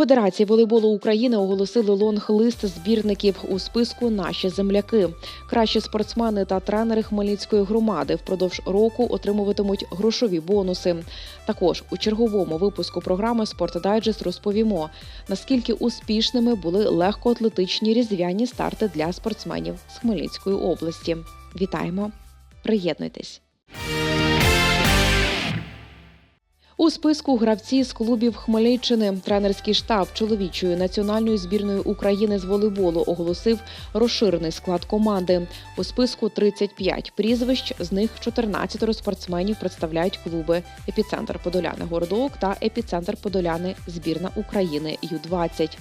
Федерації волейболу України оголосили лонг-лист збірників у списку Наші земляки. Кращі спортсмени та тренери Хмельницької громади впродовж року отримуватимуть грошові бонуси. Також у черговому випуску програми «Спортдайджест» розповімо, наскільки успішними були легкоатлетичні різдвяні старти для спортсменів з Хмельницької області. Вітаємо! Приєднуйтесь! У списку гравці з клубів Хмельниччини тренерський штаб чоловічої національної збірної України з волейболу оголосив розширений склад команди. У списку 35 прізвищ, з них 14 спортсменів представляють клуби Епіцентр Подоляни Городок та Епіцентр Подоляни збірна України Ю-20.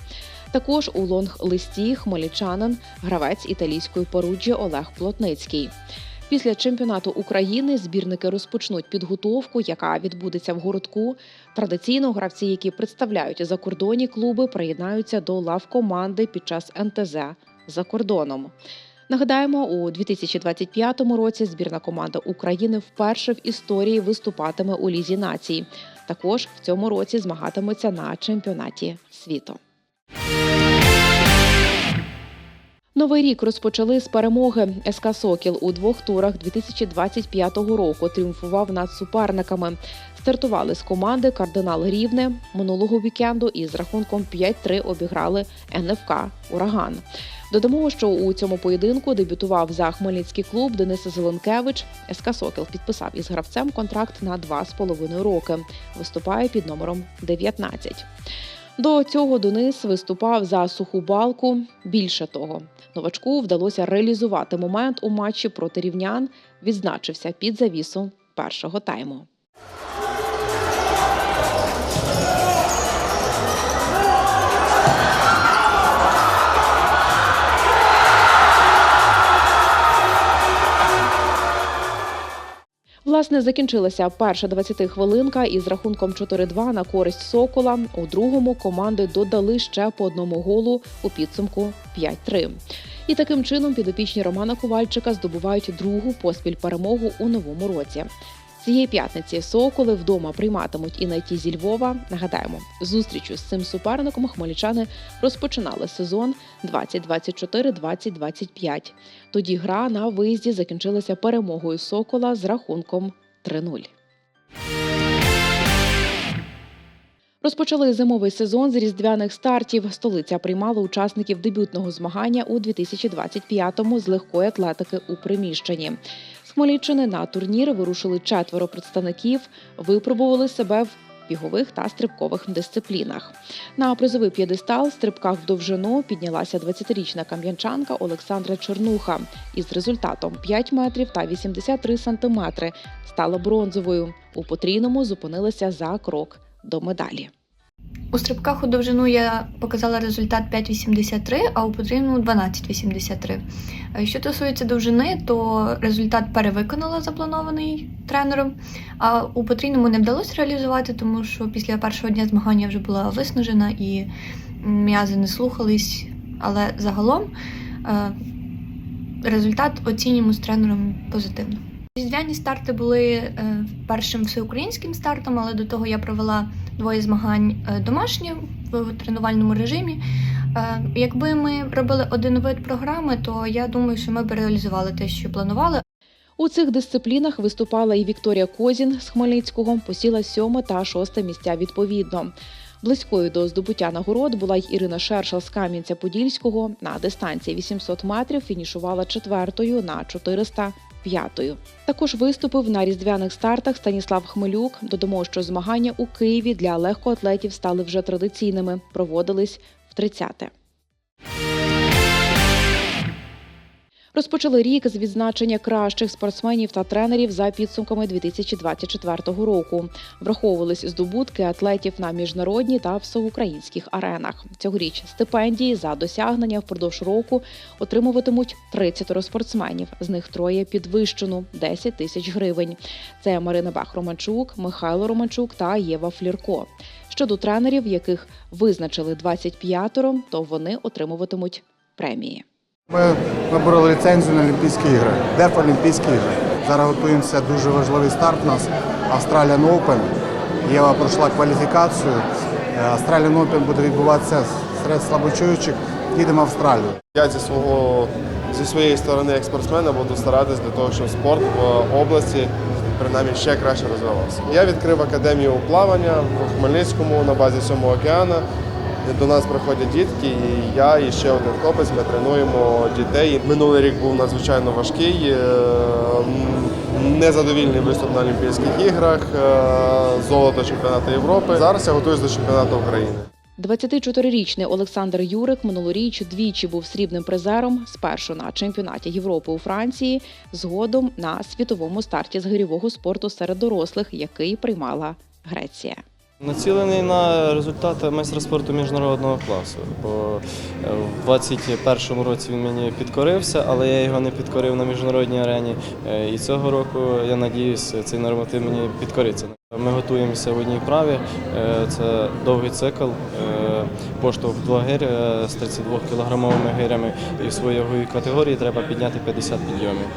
Також у лонг-листі хмельничанин, гравець італійської поруджі Олег Плотницький. Після чемпіонату України збірники розпочнуть підготовку, яка відбудеться в городку. Традиційно гравці, які представляють закордонні клуби, приєднаються до лав команди під час НТЗ за кордоном. Нагадаємо, у 2025 році збірна команда України вперше в історії виступатиме у лізі націй. Також в цьому році змагатиметься на чемпіонаті світу. Новий рік розпочали з перемоги. СК Сокіл у двох турах 2025 року тріумфував над суперниками. Стартували з команди Кардинал Рівне минулого вікенду і з рахунком 5-3 обіграли НФК Ураган. Додамо, що у цьому поєдинку дебютував за Хмельницький клуб Денис Зеленкевич. СК Сокіл підписав із гравцем контракт на 2,5 роки. Виступає під номером 19. До цього Денис виступав за суху балку. Більше того, новачку вдалося реалізувати момент у матчі проти рівнян. Відзначився під завісу першого тайму. Власне, закінчилася перша 20 хвилинка із рахунком 4-2 на користь Сокола. У другому команди додали ще по одному голу у підсумку 5-3. І таким чином підопічні Романа Ковальчика здобувають другу поспіль перемогу у новому році. Цієї п'ятниці Соколи вдома прийматимуть і найті зі Львова. Нагадаємо, зустрічю з цим суперником хмельничани розпочинали сезон 2024-2025. Тоді гра на виїзді закінчилася перемогою Сокола з рахунком 3-0. Розпочали зимовий сезон з різдвяних стартів. Столиця приймала учасників дебютного змагання у 2025-му з легкої атлетики у приміщенні. З на турнір вирушили четверо представників, випробували себе в бігових та стрибкових дисциплінах. На призовий п'єдестал в стрибках в довжину піднялася 20-річна кам'янчанка Олександра Чернуха із результатом 5 метрів та 83 сантиметри. Стала бронзовою. У потрійному зупинилася за крок до медалі. У стрибках у довжину я показала результат 5,83, а у потрібному 12,83. Е, Що стосується довжини, то результат перевиконала запланований тренером, а у потрійному не вдалося реалізувати, тому що після першого дня змагання вже була виснажена і м'язи не слухались. Але загалом е, результат оцінюємо з тренером позитивно. Різдвяні старти були е, першим всеукраїнським стартом, але до того я провела двоє змагань е, домашні в тренувальному режимі. Е, Якби ми робили один вид програми, то я думаю, що ми б реалізували те, що планували. У цих дисциплінах виступала і Вікторія Козін з Хмельницького, посіла сьоме та шосте місця відповідно. Близькою до здобуття нагород була й Ірина Шершал з Кам'янця-Подільського. На дистанції 800 метрів фінішувала четвертою на 400 п'ятою. Також виступив на різдвяних стартах Станіслав Хмелюк. Додамо, що змагання у Києві для легкоатлетів стали вже традиційними. Проводились в 30-те. Розпочали рік з відзначення кращих спортсменів та тренерів за підсумками 2024 року. Враховувались здобутки атлетів на міжнародній та всеукраїнських аренах. Цьогоріч стипендії за досягнення впродовж року отримуватимуть 30 спортсменів. З них троє підвищену 10 тисяч гривень. Це Марина Бах-Романчук, Михайло Романчук та Єва Флірко. Щодо тренерів, яких визначили 25-ро, то вони отримуватимуть премії. Ми вибороли ліцензію на Олімпійські ігри, Дефолімпійські ігри. Зараз готуємося дуже важливий старт у нас Australian Open. Єва пройшла кваліфікацію. Australian Open буде відбуватися серед слабочуючих. Їдемо в Австралію. Я зі свого зі своєї сторони як спортсмена буду старатись для того, щоб спорт в області принаймні ще краще розвивався. Я відкрив академію плавання в Хмельницькому на базі сьомого океану. До нас приходять дітки, і я і ще один хлопець. Ми тренуємо дітей. Минулий рік був надзвичайно важкий, е, незадовільний виступ на Олімпійських іграх, е, золото чемпіонату Європи. Зараз я готуюсь до чемпіонату України. 24-річний Олександр Юрик минулоріч двічі був срібним призером. Спершу на чемпіонаті Європи у Франції, згодом на світовому старті з гирьового спорту серед дорослих, який приймала Греція. Націлений на результати майстра спорту міжнародного класу. Бо е, в 21-му році він мені підкорився, але я його не підкорив на міжнародній арені. Е, І цього року я надіюсь, цей норматив мені підкориться. Ми готуємося в одній праві. Е, Це довгий цикл, поштовх два гир е, з 32 кілограмовими гирями. І в своїй категорії треба підняти 50 підйомів.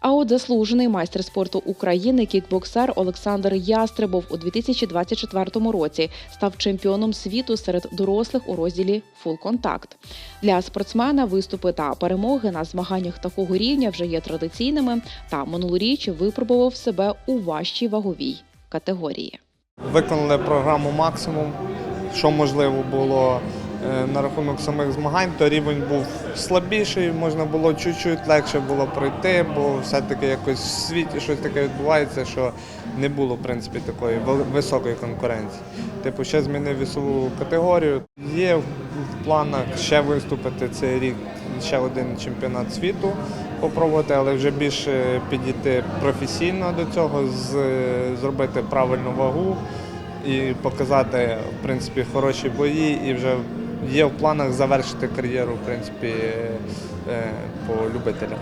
А от заслужений майстер спорту України кікбоксер Олександр Ястребов у 2024 році став чемпіоном світу серед дорослих у розділі «Фул контакт». Для спортсмена виступи та перемоги на змаганнях такого рівня вже є традиційними. Та минулоріч випробував себе у важчій ваговій категорії. Виконали програму максимум, що можливо було на рахунок самих змагань, то рівень був слабіший, можна було чуть-чуть легше було пройти, бо все-таки якось в світі щось таке відбувається, що не було в принципі такої високої конкуренції. Типу, ще змінив вісову категорію. Є в планах ще виступити цей рік, ще один чемпіонат світу попробувати, але вже більше підійти професійно до цього, з- зробити правильну вагу і показати в принципі хороші бої. І вже є в планах завершити кар'єру в принципі е, по любителях.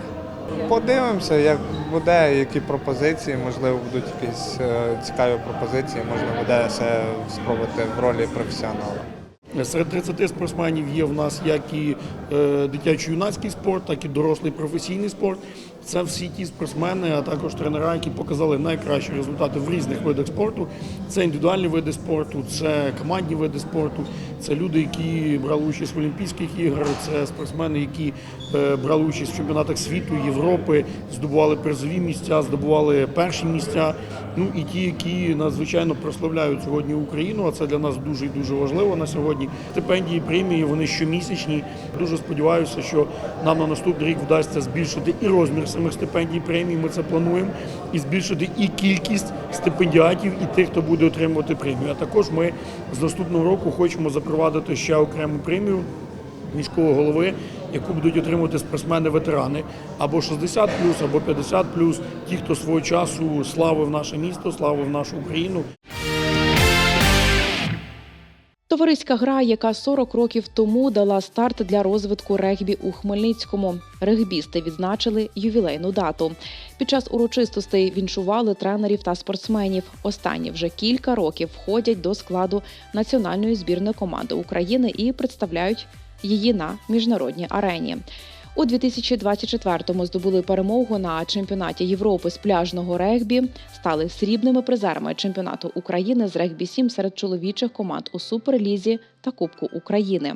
Подивимося, як буде, які пропозиції, можливо, будуть якісь е, цікаві пропозиції, можна буде все спробувати в ролі професіонала. Серед 30 спортсменів є в нас як і е, дитячо-юнацький спорт, так і дорослий професійний спорт. Це всі ті спортсмени, а також тренера, які показали найкращі результати в різних видах спорту. Це індивідуальні види спорту, це командні види спорту, це люди, які брали участь в Олімпійських іграх, це спортсмени, які е, брали участь в чемпіонатах світу, Європи, здобували призові місця, здобували перші місця. Ну і ті, які надзвичайно прославляють сьогодні Україну, а це для нас дуже і дуже важливо на сьогодні. Стипендії, премії вони щомісячні. Дуже сподіваюся, що нам на наступний рік вдасться збільшити і розмір самих стипендій, премій. Ми це плануємо, і збільшити і кількість стипендіатів, і тих, хто буде отримувати премію. А також ми з наступного року хочемо запровадити ще окрему премію міського голови, яку будуть отримувати спортсмени-ветерани або 60 або 50 ті, хто свого часу славив наше місто, славив нашу Україну. Товариська гра, яка 40 років тому дала старт для розвитку регбі у Хмельницькому. Регбісти відзначили ювілейну дату. Під час урочистостей віншували тренерів та спортсменів. Останні вже кілька років входять до складу національної збірної команди України і представляють її на міжнародній арені. У 2024-му здобули перемогу на чемпіонаті Європи з пляжного регбі, стали срібними призерами чемпіонату України з регбі 7 серед чоловічих команд у Суперлізі та Кубку України.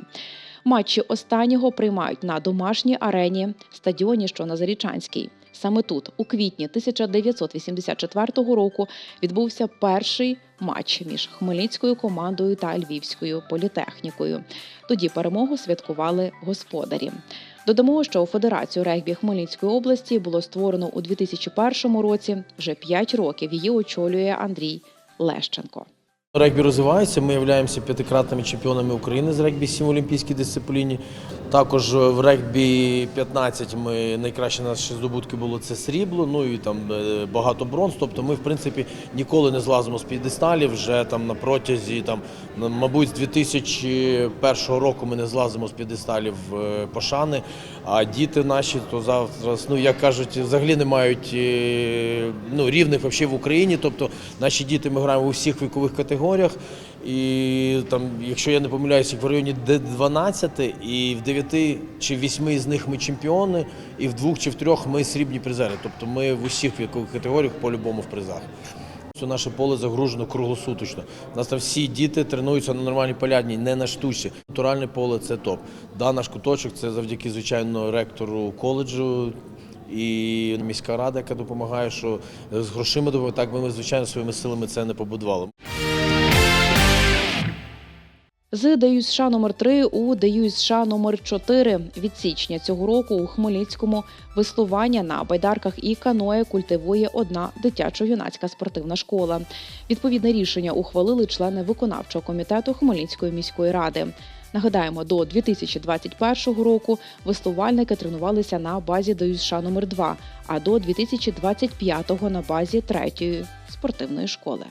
Матчі останнього приймають на домашній арені стадіоні, що на Зарічанській. Саме тут, у квітні 1984 року, відбувся перший матч між хмельницькою командою та львівською політехнікою. Тоді перемогу святкували господарі. Додамо, що Федерацію регбі Хмельницької області було створено у 2001 році. Вже 5 років її очолює Андрій Лещенко. Регбі розвивається. Ми являємося п'ятикратними чемпіонами України з регбі 7 в олімпійській дисципліні. Також в регбі 15 ми найкращі наші здобутки було це срібло, ну і там е, багато бронз. Тобто ми, в принципі, ніколи не злазимо з п'єдесталів. Вже там на протязі, там, мабуть, з 2001 року ми не злазимо з п'єдесталів е, пошани. А діти наші, то завтра, ну як кажуть, взагалі не мають е, ну, рівних вообще в Україні. Тобто наші діти ми граємо у всіх вікових категоріях. І там, якщо я не помиляюся, в районі Д12, і в 9 чи 8 з них ми чемпіони, і в двох чи в трьох ми срібні призери. Тобто ми в усіх категоріях по-любому в призах. Це наше поле загружено круглосуточно. У нас там всі діти тренуються на нормальній полядні, не на штучці. Натуральне поле це топ. Да, наш куточок це завдяки, звичайно, ректору коледжу і міська рада, яка допомагає, що з грошима допомагає. Так би ми, звичайно, своїми силами це не побудували. З ДЮСШ номер 3 у ДЮСШ номер 4 від січня цього року у Хмельницькому веслування на байдарках і каное культивує одна дитячо-юнацька спортивна школа. Відповідне рішення ухвалили члени виконавчого комітету Хмельницької міської ради. Нагадаємо, до 2021 року веслувальники тренувалися на базі ДЮСШ номер 2 а до 2025 на базі третьої спортивної школи.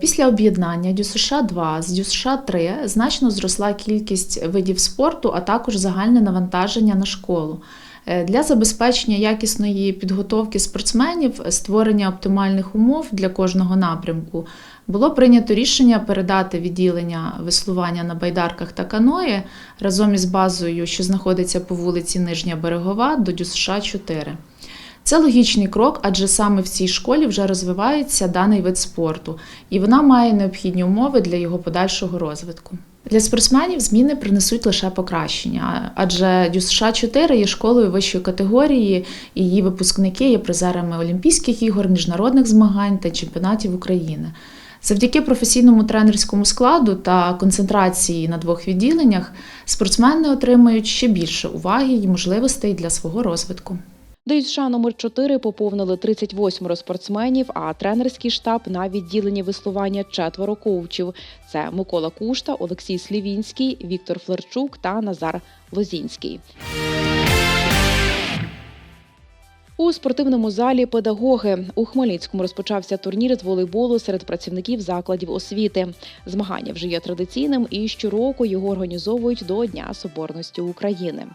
Після об'єднання ДЮСШ 2 з ДЮСШ 3 значно зросла кількість видів спорту, а також загальне навантаження на школу. Е, Для забезпечення якісної підготовки спортсменів, створення оптимальних умов для кожного напрямку було прийнято рішення передати відділення веслування на байдарках та каної разом із базою, що знаходиться по вулиці Нижня Берегова, до ДЮСШ 4. Це логічний крок, адже саме в цій школі вже розвивається даний вид спорту, і вона має необхідні умови для його подальшого розвитку. Для спортсменів зміни принесуть лише покращення, адже ДЮСШ 4 є школою вищої категорії, і її випускники є призерами Олімпійських ігор, міжнародних змагань та чемпіонатів України. Завдяки професійному тренерському складу та концентрації на двох відділеннях спортсмени отримають ще більше уваги і можливостей для свого розвитку. ДЮСШ номер 4 поповнили 38 спортсменів, а тренерський штаб на відділенні веслування четверо коучів. Це Микола Кушта, Олексій Слівінський, Віктор Флерчук та Назар Лозінський. У спортивному залі педагоги у Хмельницькому розпочався турнір з волейболу серед працівників закладів освіти. Змагання вже є традиційним і щороку його організовують до Дня Соборності України.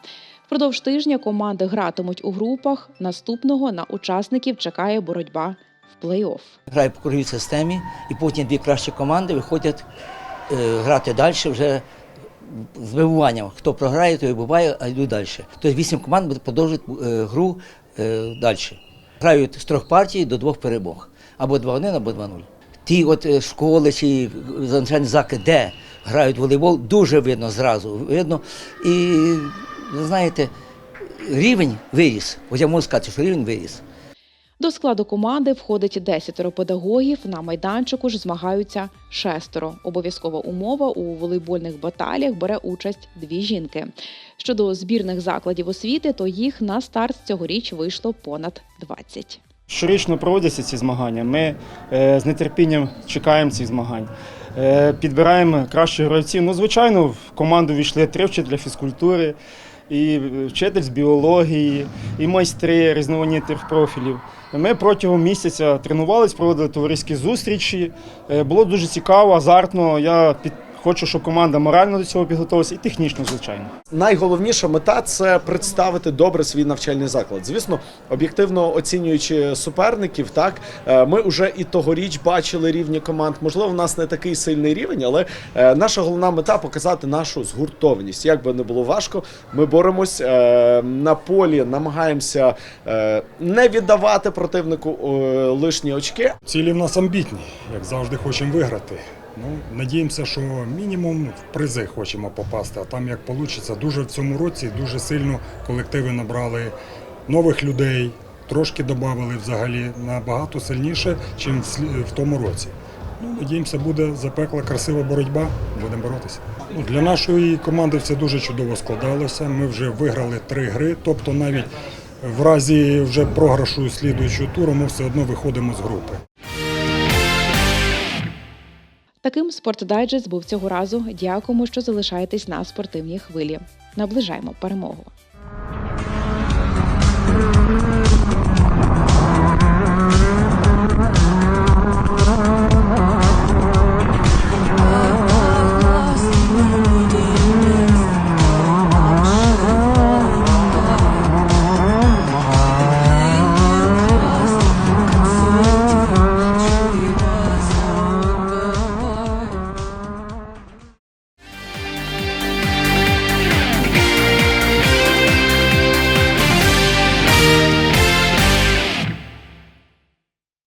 Впродовж тижня команди гратимуть у групах. Наступного на учасників чекає боротьба в плей-офф. грає по круговій системі, і потім дві кращі команди виходять е, грати далі вже з вибуванням. Хто програє, той вибуває, а йдуть далі. Тобто вісім команд продовжують е, гру далі. Грають з трьох партій до двох перемог. Або 2-1, або 2-0. Ті от е, школи чи заки, де грають волейбол, дуже видно зразу. Видно. І ви знаєте, рівень виріс. От я можу сказати, що рівень виріс. До складу команди входить 10 педагогів. На майданчику ж змагаються шестеро. Обов'язкова умова у волейбольних баталіях бере участь дві жінки. Щодо збірних закладів освіти, то їх на старт цьогоріч вийшло понад 20. Щорічно проводяться ці змагання. Ми е, з нетерпінням чекаємо цих змагань. Е, підбираємо кращих гравців. Ну, звичайно, в команду війшли три вчителя фізкультури, і вчитель з біології, і майстри різноманітних профілів. Ми протягом місяця тренувались, проводили товариські зустрічі. Е, було дуже цікаво, азартно. Я під... хочу, щоб команда морально до цього підготувалася і технічно, звичайно. Найголовніша мета це представити добре свій навчальний заклад. Звісно, об'єктивно оцінюючи суперників, так е, ми вже і тогоріч бачили рівні команд. Можливо, в нас не такий сильний рівень, але е, наша головна мета показати нашу згуртованість. Як би не було важко, ми боремось е, на полі, намагаємося не віддавати противнику лишні очки, Цілі в нас амбітні, як завжди хочемо виграти. Ну, надіємося, що мінімум в призи хочемо попасти, а там як вийде. Дуже в цьому році дуже сильно колективи набрали нових людей, трошки додали взагалі набагато сильніше, ніж в, тому році. Ну, надіємося, буде запекла красива боротьба, будемо боротися. Ну, для нашої команди все дуже чудово складалося. Ми вже виграли три гри, тобто навіть в разі вже програшу слідуючого туру ми все одно виходимо з групи. Таким спортдайджест був цього разу. Дякуємо, що залишаєтесь на спортивній хвилі. Наближаємо перемогу.